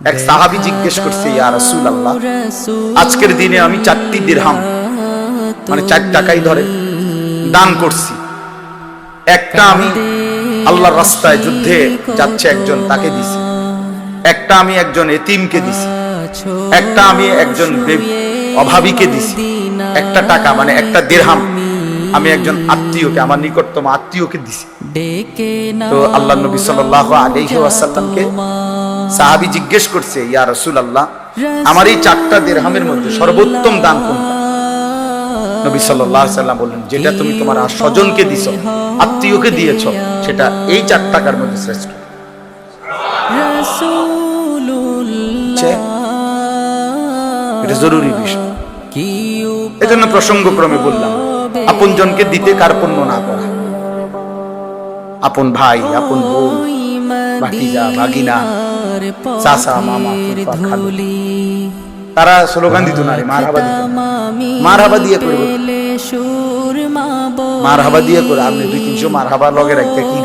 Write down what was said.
এক সাহাবি জিজ্ঞেস করছে ইয়া রাসূল আল্লাহ আজকের দিনে আমি চারটি দিরহাম মানে চার টাকাই ধরে দান করছি। একটা আমি আল্লাহর রাস্তায় যুদ্ধে যাচ্ছে একজন তাকে দিছি। একটা আমি একজন এতিমকে দিছি। একটা আমি একজন অভাবীকে দিছি। একটা টাকা মানে একটা দেড়হাম আমি একজন আত্মীয়কে আমার নিকটতম আত্মীয়কে দিছি। তো আল্লাহ নবী সাল্লাল্লাহু আলাইহি ওয়াসাল্লামকে সাহাবী জিজ্ঞেস করছে ইয়া রাসূলুল্লাহ আমার এই চারটা দিরহামের মধ্যে সর্বোত্তম দান কোনটা? নবী সাল্লাল্লাহু আলাইহি সাল্লাম বললেন যেটা তুমি তোমার স্বজনকে দিছো আত্মীয়কে দিয়েছ সেটা এই চার টাকার মধ্যে শ্রেষ্ঠ। এটা জরুরি বিষয়। এজন্য প্রসঙ্গক্রমে বললাম আপনজনকে দিতে কার্পণ্য না করা? আপন ভাই আপন বোন ভাতিজা ভাগিনা চাচা মামা ফুফা খালু তারা স্লোগান দিত না রে মার হাবা দিত না। মার দিয়ে করে মার হাবা দিয়ে করে আপনি দুই তিনশো মার হাবা লগে রাখতে কি